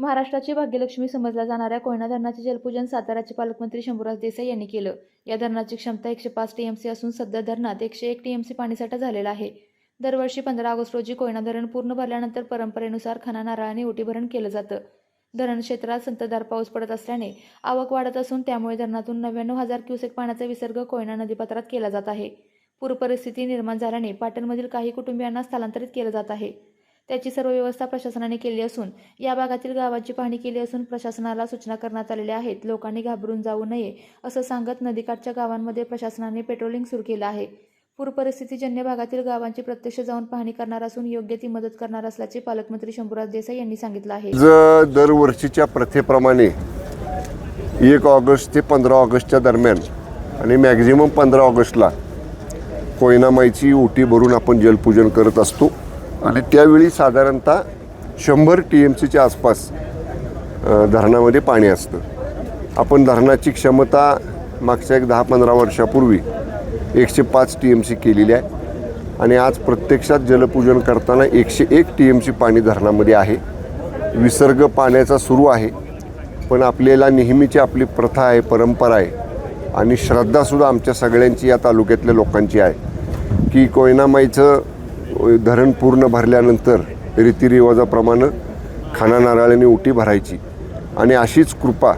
महाराष्ट्राची भाग्यलक्ष्मी समजल्या जाणाऱ्या कोयना धरणाचे जलपूजन साताऱ्याचे पालकमंत्री शंभूराज देसाई यांनी केलं. या धरणाची क्षमता एकशे पाच टीएमसी असून सध्या धरणात एकशे एक टीएमसी पाणीसाठा झालेला आहे. दरवर्षी पंधरा ऑगस्ट रोजी कोयना धरण पूर्ण भरल्यानंतर परंपरेनुसार खना नारळाने ओटीभरण केलं जातं. धरण क्षेत्रात संततधार पाऊस पडत असल्याने आवक वाढत असून त्यामुळे धरणातून नव्याण्णव हजार क्युसेक पाण्याचा विसर्ग कोयना नदीपात्रात केला जात आहे. पूरपरिस्थिती निर्माण झाल्याने पाटणमधील काही कुटुंबियांना स्थलांतरित केलं जात आहे. त्याची सर्व व्यवस्था प्रशासनाने केली असून या भागातील गावांची पाहणी केली असून प्रशासनाला सूचना करण्यात आलेल्या आहेत. लोकांनी घाबरून जाऊ नये असं सांगत नदीकाठच्या गावांमध्ये प्रशासनाने पेट्रोलिंग सुरू केलं आहे. पूरपरिस्थितीजन्य भागातील गावांची प्रत्यक्ष जाऊन पाहणी करणार असून योग्य ती मदत करणार असल्याचे पालकमंत्री शंभूराज देसाई यांनी सांगितलं आहे. ज दरवर्षीच्या प्रथेप्रमाणे एक ऑगस्ट ते पंधरा ऑगस्टच्या दरम्यान आणि मॅक्झिमम पंधरा ऑगस्टला कोयनामाईची ओटी भरून आपण जलपूजन करत असतो. आणि त्यावेळी साधारणतः शंभर टी एम सीच्या आसपास धरणामध्ये पाणी असतं. आपण धरणाची क्षमता मागच्या एक दहा पंधरा वर्षापूर्वी एकशे पाच टी एम सी केलेली आहे. आणि आज प्रत्यक्षात जलपूजन करताना एकशे एक टी एम सी पाणी धरणामध्ये आहे. विसर्ग पाण्याचा सुरू आहे पण आपल्याला नेहमीची आपली प्रथा आहे परंपरा आहे. आणि श्रद्धासुद्धा आमच्या सगळ्यांची या तालुक्यातल्या लोकांची आहे. की कोयनामाईचं धरण पूर्ण भरल्यानंतर रीतिरिवाजाप्रमाणे खाना नारळाने उटी भरायची. आणि अशीच कृपा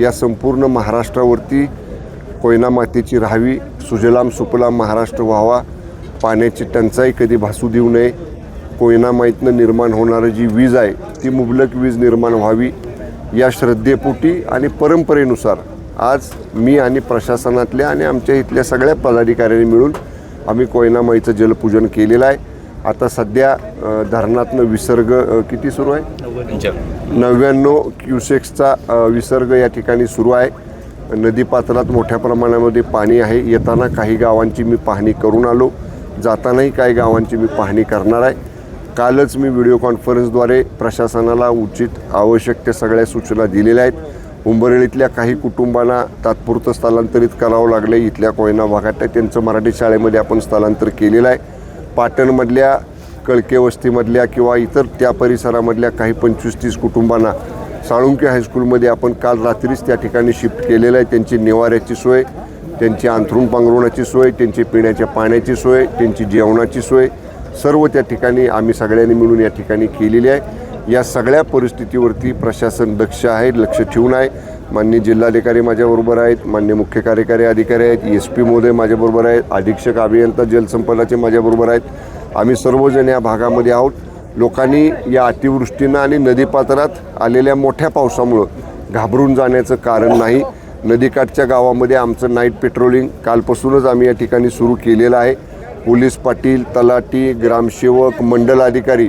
या संपूर्ण महाराष्ट्रावरती कोयना मातेची राहावी सुजलाम सुपलाम महाराष्ट्र व्हावा पाण्याची टंचाई कधी भासू देऊ नये कोयना माईतनं निर्माण होणारं जी वीज आहे ती मुबलक वीज निर्माण व्हावी या श्रद्धेपोटी आणि परंपरेनुसार आज मी आणि प्रशासनातल्या आणि आमच्या इथल्या सगळ्या पदाधिकाऱ्यांनी मिळून आम्ही कोयनामाईचं जलपूजन केलेलं आहे. आता सध्या धरणातनं विसर्ग किती सुरू आहे? नव्याण्णव क्युसेक्सचा विसर्ग या ठिकाणी सुरू आहे. नदीपात्रात मोठ्या प्रमाणामध्ये पाणी आहे. येताना काही गावांची मी पाहणी करून आलो. जातानाही काही गावांची मी पाहणी करणार आहे. कालच मी व्हिडिओ कॉन्फरन्सद्वारे प्रशासनाला उचित आवश्यक त्या सगळ्या सूचना दिलेल्या आहेत. उंबरळीतल्या काही कुटुंबांना तात्पुरतं स्थलांतरित करावं लागलं इथल्या कोयना भागात त्यांचं मराठी शाळेमध्ये आपण स्थलांतर केलेलं आहे. पाटणमधल्या कळके वस्तीमधल्या किंवा इतर त्या परिसरामधल्या काही पंचवीस तीस कुटुंबांना साळुंके हायस्कूलमध्ये आपण काल रात्रीच त्या ठिकाणी शिफ्ट केलेलं आहे. त्यांची निवाऱ्याची सोय त्यांची अंथरूण पांघरुणाची सोय त्यांची पिण्याच्या पाण्याची सोय त्यांची जेवणाची सोय सर्व त्या ठिकाणी आम्ही सगळ्यांनी मिळून या ठिकाणी केलेली आहे. या सगळ्या परिस्थितीवरती प्रशासन दक्ष आहे लक्ष ठेवून आहे. मान्य जिल्हाधिकारी माझ्याबरोबर आहेत मान्य मुख्य कार्यकारी अधिकारी आहेत एस पी महोदय माझ्याबरोबर आहेत अधीक्षक अभियंता जलसंपदाचे माझ्याबरोबर आहेत. आम्ही सर्वजण या भागामध्ये आहोत. लोकांनी या अतिवृष्टीनं आणि नदीपात्रात आलेल्या मोठ्या पावसामुळं घाबरून जाण्याचं कारण नाही. नदीकाठच्या गावामध्ये आमचं नाईट पेट्रोलिंग कालपासूनच आम्ही या ठिकाणी सुरू केलेलं आहे. पोलीस पाटील तलाठी ग्रामसेवक मंडल अधिकारी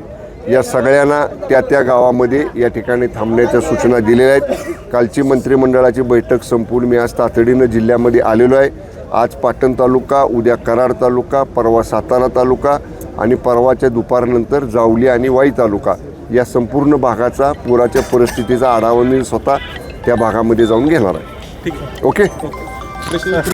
या सगळ्यांना त्या त्या गावामध्ये या ठिकाणी थांबण्याच्या सूचना दिलेल्या आहेत. कालची मंत्रिमंडळाची बैठक संपून मी आज तातडीनं जिल्ह्यामध्ये आलेलो आहे. आज पाटण तालुका उद्या कराड तालुका परवा सातारा तालुका आणि परवाच्या दुपारनंतर जावली आणि वाई तालुका या संपूर्ण भागाचा पुराच्या परिस्थितीचा आढावा मी स्वतः त्या भागामध्ये जाऊन घेणार आहे. ओके.